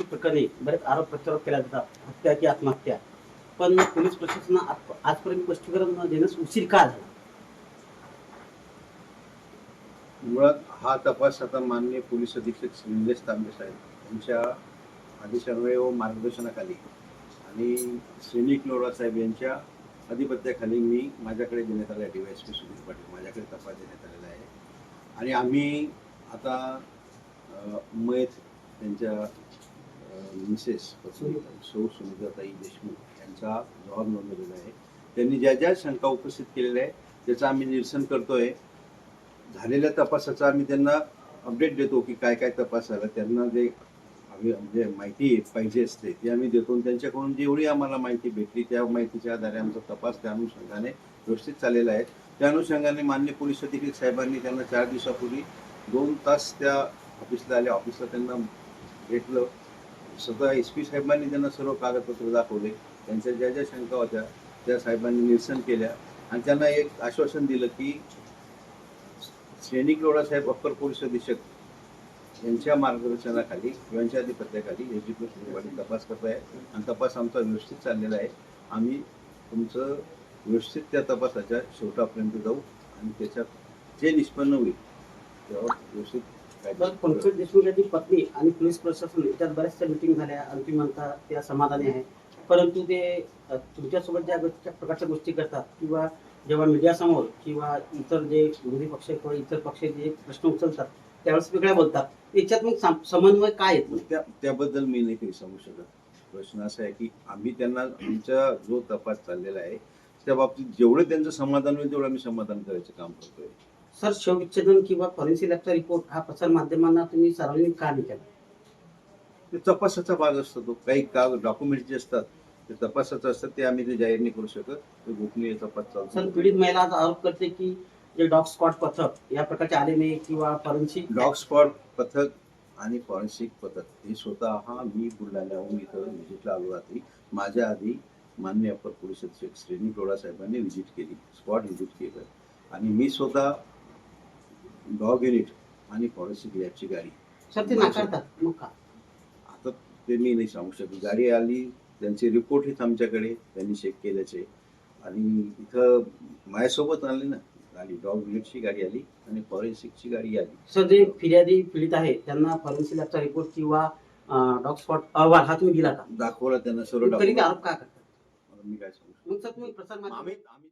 प्रकरणी बरेच आरोप प्रत्यारोप केला जातात. हत्या की आत्महत्या. पण पोलीस प्रशासन आजपर्यंत स्पष्टीकरण देण्यास उशीर का झाला? मुळात हा तपास आता माननीय पोलीस अधीक्षक निलेश तांबे साहेब यांच्या आदेशान्वये व मार्गदर्शनाखाली आणि सैनिक लोरा साहेब यांच्या अधिपत्याखाली मी माझ्याकडे देण्यात आला D Y S P Sudhir Patil माझ्याकडे तपास देण्यात आणि आम्ही आता मयत त्यांच्या मिसेस सौ सुनीताताई देशमुख यांचा जबाब नोंदवलेला आहे. त्यांनी ज्या ज्या शंका उपस्थित केलेल्या आहे त्याचं आम्ही निरसन करतोय. झालेल्या तपासाचा आम्ही त्यांना अपडेट देतो की काय काय तपास झाला. त्यांना जे हवी म्हणजे माहिती पाहिजे असते. ती आम्ही देतो त्यांच्याकडून जेवढी आम्हाला माहिती भेटली त्या माहितीच्या आधारे आमचा तपास त्या अनुषंगाने व्यवस्थित चाललेला आहे. त्या अनुषंगाने मान्य पोलीस अधीक्षक साहेबांनी त्यांना चार दिवसापूर्वी दोन तास त्या ऑफिसला आल्या. ऑफिसला त्यांना भेटलं. स्वतः एस पी साहेबांनी त्यांना सर्व कागदपत्र दाखवले. त्यांच्या ज्या ज्या शंका होत्या त्या साहेबांनी निरसन केल्या. आणि त्यांना एक आश्वासन दिलं की सैनिक लोढा साहेब अप्पर पोलीस अधीक्षक यांच्या मार्गदर्शनाखाली यांच्या अधिपत्याखाली याची सुरुवाती तपास करत आहे. आणि तपास आमचा व्यवस्थित चाललेला आहे. आम्ही तुमचं व्यवस्थित त्या तपासाच्या शेवटापर्यंत जाऊ आणि त्याच्यात जे निष्पन्न होईल त्यावर व्यवस्थित पंकज देशमुख यांची पत्नी आणि पोलीस प्रशासन याच्यात बऱ्याचशा मिटिंग झाल्या. अंतिम म्हणता त्या समाधानी आहे. परंतु ते तुमच्यासोबत ज्या गोष्टी प्रकारच्या गोष्टी करतात किंवा जेव्हा मीडियासमोर किंवा इतर जे विरोधी पक्ष किंवा इतर पक्ष जे प्रश्न उचलतात त्यावेळेस वेगळ्या बोलतात. याच्यात मग सम- समन्वय काय येत? त्याबद्दल मी नाही काही सांगू शकत. प्रश्न असा आहे की आम्ही त्यांना आमचा जो तपास चाललेला आहे त्या बाबतीत जेवढं त्यांचं समाधान होईल तेवढं आम्ही समाधान करायचं काम करतोय. सर शवविच्छेदन किंवा फॉरेन्सिक लॅबचा रिपोर्ट हा प्रसार माध्यमांना तुम्ही सार्वजनिक का नाही केला? ते तपासाचा भाग असतो तो. काही का डॉक्युमेंट जे असतात ते तपासाचं असतात ते आम्ही ते जाहीर नाही करू शकत. ते गोपनीय तपास सर चालतो पीडित महिला आज आरोप करते की जे डॉग स्क्वॉड पथक या प्रकारचे आले नाही किंवा फॉरेन्सिक डॉग स्पॉट पथक आणि फॉरेन्सिक पथक हे स्वतः हा मी बुलढाण्याहून इथं व्हिजिटला आलो रात्री. माझ्या आधी मान्य अप्पर पोलीस अधीक्षक श्रेणी टोळा साहेबांनी व्हिजिट केली स्पॉट व्हिजिट केलं. आणि मी स्वतः डॉग युनिट आणि फॉरेन्सिक लॅबची गाडी. सर ते नाकारतात मग का? आता ते मी नाही सांगू शकत. गाडी आली त्यांचे रिपोर्ट आहेत आमच्याकडे त्यांनी चेक केल्याचे. आणि इथं माझ्यासोबत आले ना गाडी डॉग युनिटची गाडी आली आणि फॉरेन्सिकची गाडी आली. सर जे फिर्यादी पीडित आहे त्यांना फॉरेन्सिक लॅबचा रिपोर्ट किंवा डॉग स्पॉट अहवाल हा तुम्ही दिला का? दाखवला त्यांना सर्व तरी ते document. आरोप का करतात मी काय सांगू मग सर तुम्ही प्रसार माध्यम आम्ही आम्ही